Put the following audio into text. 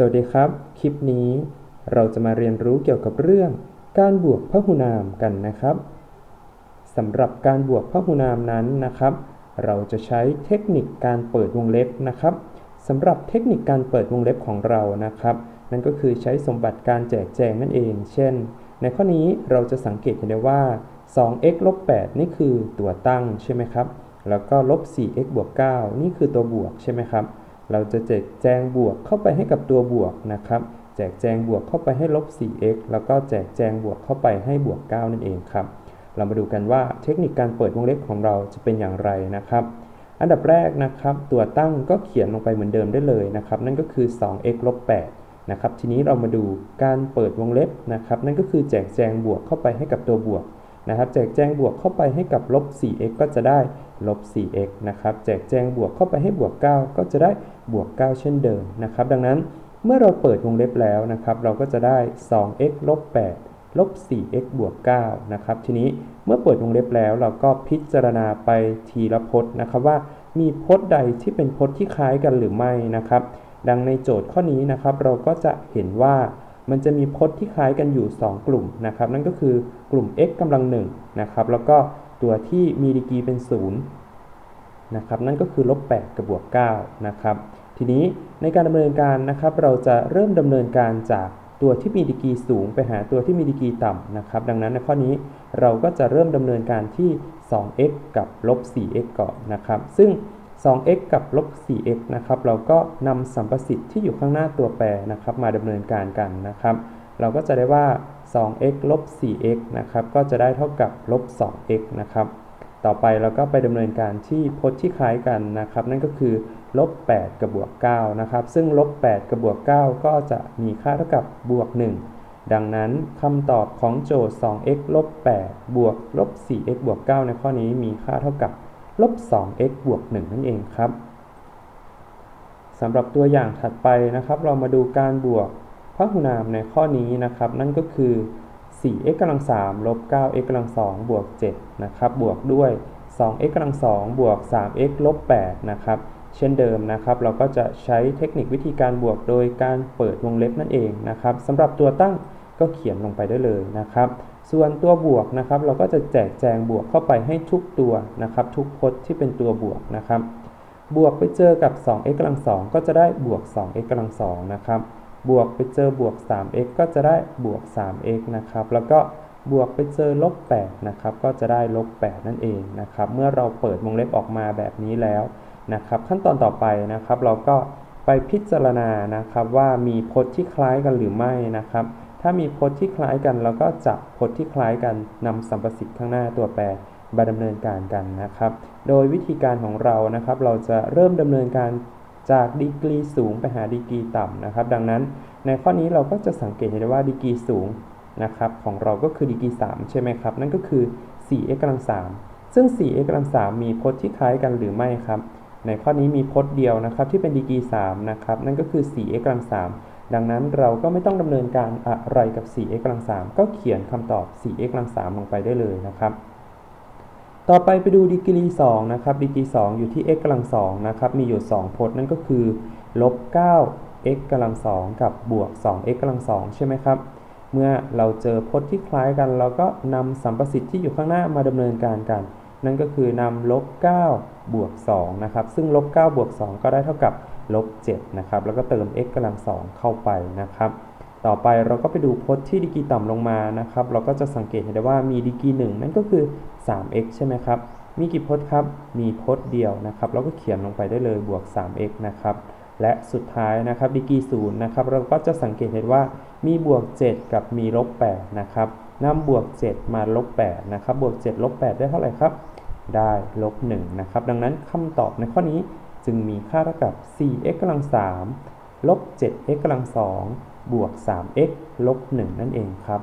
สวัสดีครับ คลิปนี้เราจะมาเรียนรู้เกี่ยวกับเรื่องการบวกพหุนามกันนะครับสำหรับการบวกพหุนามนั้นนะครับ เราจะใช้เทคนิคการเปิดวงเล็บนะครับสำหรับเทคนิคการเปิดวงเล็บของเรานะครับ นั่นก็คือใช้สมบัติการแจกแจงนั่นเอง เช่น ในข้อนี้เราจะสังเกตเห็นได้ว่า 2x ลบ8นี่คือตัวตั้งใช่ไหมครับ แล้วก็ลบ 4x บวก9นี่คือตัวบวกใช่ไหมครับ เราจะแจกแจงบวกเข้าไปให้กับตัวบวกนะครับ แจกแจงบวกเข้าไปให้ลบ 4x แล้วก็แจกแจงบวกเข้าไปให้บวก 9 นั่นเองครับ เรามาดูกันว่าเทคนิคการเปิดวงเล็บของเราจะเป็นอย่างไรนะครับ อันดับแรกนะครับ ตัวตั้งก็เขียนลงไปเหมือนเดิมได้เลยนะครับ นั่นก็คือ 2x ลบ 8นะครับทีนี้เรามาดูการเปิดวงเล็บนะครับ นั่นก็คือแจกแจงบวกเข้าไปให้กับตัวบวก นะครับแจกแจงบวกเข้าไปให้กับลบ 4x ก็จะได้ลบ 4x นะครับแจกแจงบวกเข้าไปให้บวก 9 ก็จะได้บวก 9 เช่นเดิมนะครับ ดังนั้นเมื่อเราเปิดวงเล็บแล้วนะครับ เราก็จะได้ 2x ลบ 8 ลบ 4x บวก 9 นะครับ ทีนี้เมื่อเปิดวงเล็บแล้วเราก็พิจารณาไปทีละพจน์นะครับว่ามีพจน์ใดที่เป็นพจน์ที่คล้ายกันหรือไม่นะครับ ดังในโจทย์ข้อนี้นะครับ เราก็จะเห็นว่า มันจะมีพจน์ที่คล้ายกันอยู่ 2 กลุ่มนะครับ นั่นก็คือกลุ่ม x กำลัง1นะครับ แล้วก็ตัวที่มีดีกรีเป็น 0 นะครับ นั่นก็คือลบ8กับบวก9นะครับ ทีนี้ในการดำเนินการนะครับ เราจะเริ่มดำเนินการจากตัวที่มีดีกรีสูงไปหาตัวที่มีดีกรีต่ำนะครับ ดังนั้นในข้อนี้เราก็จะเริ่มดำเนินการที่ 2x กับลบ 4x ก่อนนะครับ ซึ่ง 2x กับลบ 4x นะครับ เราก็นำสัมประสิทธิ์ที่อยู่ข้างหน้าตัวแปรนะครับ มาดำเนินการกันนะครับ เราก็จะได้ว่า 2x ลบ 4x นะครับ ก็จะได้เท่ากับลบ 2x นะครับ ต่อไปเราก็ไปดำเนินการที่พจน์ที่คล้ายกันนะครับ นั่นก็คือลบ 8 กับบวก 9 นะครับ ซึ่งลบ 8 กับบวก 9 ก็จะมีค่าเท่ากับบวก 1 ดังนั้นคำตอบของโจทย์ 2x ลบ 8 บวกลบ 4x บวก 9 ในข้อนี้มีค่าเท่ากับ ลบ 2x บวก 1 นั่นเองครับสำหรับตัวอย่างถัดไปนะครับ เรามาดูการบวกพหุนามในข้อนี้นะครับ นั่นก็คือ 4x กำลัง3ลบ 9x กำลัง2บวก7นะครับบวกด้วย 2x กำลัง2บวก 3x ลบ8นะครับเช่นเดิมนะครับ เราก็จะใช้เทคนิควิธีการบวกโดยการเปิดวงเล็บนั่นเองนะครับสำหรับตัวตั้งก็เขียนลงไปได้เลยนะครับ ส่วนตัวบวกนะครับเราก็จะแจกแจงบวกเข้าไปให้ทุกตัวนะครับ ทุกพจน์ที่เป็นตัวบวกนะครับ บวกไปเจอกับ 2x กำลัง2ก็จะได้บวก 2x กำลัง2นะครับ บวกไปเจอบวก 3x ก็จะได้บวก 3x นะครับ แล้วก็บวกไปเจอลบ8นะครับ ก็จะได้ลบ8นั่นเองนะครับ เมื่อเราเปิดวงเล็บออกมาแบบนี้แล้วนะครับ ขั้นตอนต่อไปนะครับ เราก็ไปพิจารณานะครับว่ามีพจน์ที่คล้ายกันหรือไม่นะครับ ถ้ามีพจน์ที่คล้ายกัน เราก็จับพจน์ที่คล้ายกันนำสัมประสิทธิ์ข้างหน้าตัวแปรมาดำเนินการกันนะครับ โดยวิธีการของเรานะครับ เราจะเริ่มดำเนินการจากดีกรีสูงไปหาดีกรีต่ำนะครับ ดังนั้นในข้อนี้เราก็จะสังเกตเห็นได้ว่าดีกรีสูงนะครับของเราก็คือดีกรี3ใช่ไหมครับ นั่นก็คือ 4x กำลัง3ซึ่ง 4x กำลัง3มีพจน์ที่คล้ายกันหรือไม่ครับ ในข้อนี้มีพจน์เดียวนะครับที่เป็นดีกรี3นะครับ นั่นก็คือ 4x กำลัง3 ดังนั้นเราก็ไม่ต้องดำเนินการอะไรกับ 4x กำลัง 3 ก็เขียนคำตอบ 4x กำลัง 3 ลงไปได้เลยนะครับ ต่อไปไปดูดีกรี 2 นะครับ ดีกรี 2 อยู่ที่ x กำลัง 2 นะครับ มีอยู่ 2 พจน์นั่นก็คือ ลบ 9 x กำลัง 2 กับบวก 2x กำลัง 2 ใช่ไหมครับ เมื่อเราเจอพจน์ที่คล้ายกัน เราก็นำสัมประสิทธิ์ที่อยู่ข้างหน้ามาดำเนินการกัน นั่นก็คือนำลบ9บวก2นะครับ ซึ่งลบ9บวก2 ก็ได้เท่ากับลบ7นะครับ แล้วก็เติม x กำลัง2เข้าไปนะครับ ต่อไปเราก็ไปดูพจน์ที่ดีกรีต่ำลงมานะครับ เราก็จะสังเกตเห็นได้ว่ามีดีกรี1นั่นก็คือ 3x ใช่ไหมครับ มีกี่พจน์ครับ มีพจน์เดียวนะครับ เราก็เขียนลงไปได้เลยบวก 3x นะครับ และสุดท้ายนะครับดีกรีศูนย์นะครับเราก็จะสังเกตเห็นว่ามีบวก 7 กับมีลบ8นะครับนำบวก 7 มาลบ8นะครับบวก7ลบ8ได้เท่าไหร่ครับ ได้ลบ1นะครับดังนั้นคำตอบในข้อนี้จึงมีค่าเท่ากับ 4x กำลัง3ลบ 7x กำลัง2บวก 3x ลบ1นั่นเองครับ